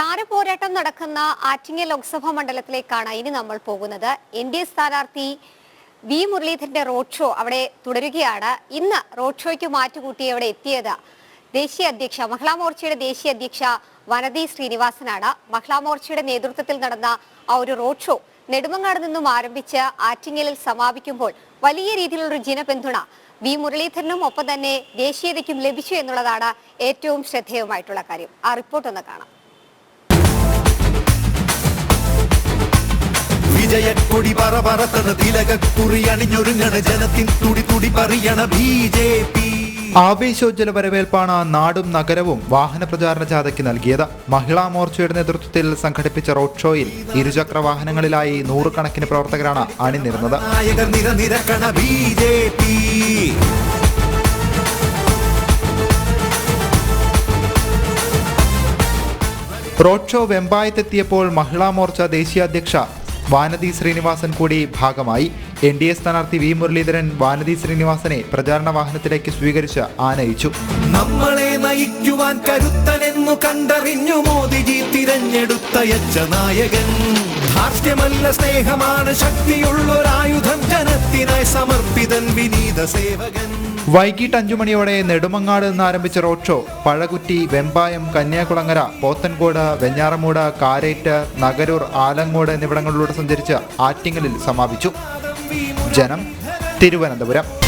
താരപോരാട്ടം നടക്കുന്ന ആറ്റിങ്ങൽ ലോക്സഭാ മണ്ഡലത്തിലേക്കാണ് ഇനി നമ്മൾ പോകുന്നത്. എൻ ഡി എ സ്ഥാനാർത്ഥി വി മുരളീധരന്റെ റോഡ് ഷോ അവിടെ തുടരുകയാണ്. ഇന്ന് റോഡ് ഷോയ്ക്ക് മാറ്റുകൂട്ടി അവിടെ എത്തിയത് ദേശീയ അധ്യക്ഷ മഹിളാ മോർച്ചയുടെ ദേശീയ അധ്യക്ഷ വനതി ശ്രീനിവാസനാണ്. മഹിളാ മോർച്ചയുടെ നേതൃത്വത്തിൽ നടന്ന ആ ഒരു റോഡ് ഷോ നെടുമങ്ങാട് നിന്നും ആരംഭിച്ച് ആറ്റിങ്ങലിൽ സമാപിക്കുമ്പോൾ വലിയ രീതിയിലുള്ള ഒരു ജനപിന്തുണ വി മുരളീധരനും ഒപ്പം തന്നെ ദേശീയതയ്ക്കും ലഭിച്ചു എന്നുള്ളതാണ് ഏറ്റവും ശ്രദ്ധേയമായിട്ടുള്ള കാര്യം. ആ റിപ്പോർട്ട് ഒന്ന് കാണാം. വിജയക്കൊടി പറ പറത്തണ തിലകക്കുറി അണിഞ്ഞൊരുങ്ങണ ജനത്തിൻ തുടി തുടി പറയണ ബി ജെ പി. ആവേശോജ്വല വരവേൽപ്പാണ് നാടും നഗരവും വാഹന പ്രചാരണ ജാഥയ്ക്ക് നൽകിയത്. മഹിളാ മോർച്ചയുടെ നേതൃത്വത്തിൽ സംഘടിപ്പിച്ച റോഡ് ഷോയിൽ ഇരുചക്ര വാഹനങ്ങളിലായി നൂറുകണക്കിന് പ്രവർത്തകരാണ് അണിനിരുന്നത്. റോഡ് ഷോ വെമ്പായത്തെത്തിയപ്പോൾ മഹിളാ മോർച്ച ദേശീയ അധ്യക്ഷ വാനതി ശ്രീനിവാസൻ കൂടി ഭാഗമായി. എൻ ഡി എ സ്ഥാനാർത്ഥി വി മുരളീധരൻ വാനതി ശ്രീനിവാസനെ പ്രചാരണ വാഹനത്തിലേക്ക് സ്വീകരിച്ച് ആനയിച്ചു. നമ്മളെ നയിക്കുവാൻ കരുത്തനെന്നു കണ്ടറിഞ്ഞു മോദിജി തിരഞ്ഞെടുത്തയച്ച നായകൻ ധാർഷ്ട്യമല്ല സ്നേഹമാണ് ശക്തിയുള്ളൊരായു വിനീത സേവകൻ. വൈകിട്ട് അഞ്ചു മണിയോടെ നെടുമങ്ങാട് നിന്ന് ആരംഭിച്ച റോഡ് ഷോ പഴകുറ്റി വെമ്പായം കന്യാകുളങ്ങര പോത്തൻകോട് വെഞ്ഞാറമൂട് കാരേറ്റ് നഗരൂർ ആലങ്ങോട് എന്നിവിടങ്ങളിലൂടെ സഞ്ചരിച്ച് ആറ്റിങ്ങലിൽ സമാപിച്ചു. ജനം തിരുവനന്തപുരം.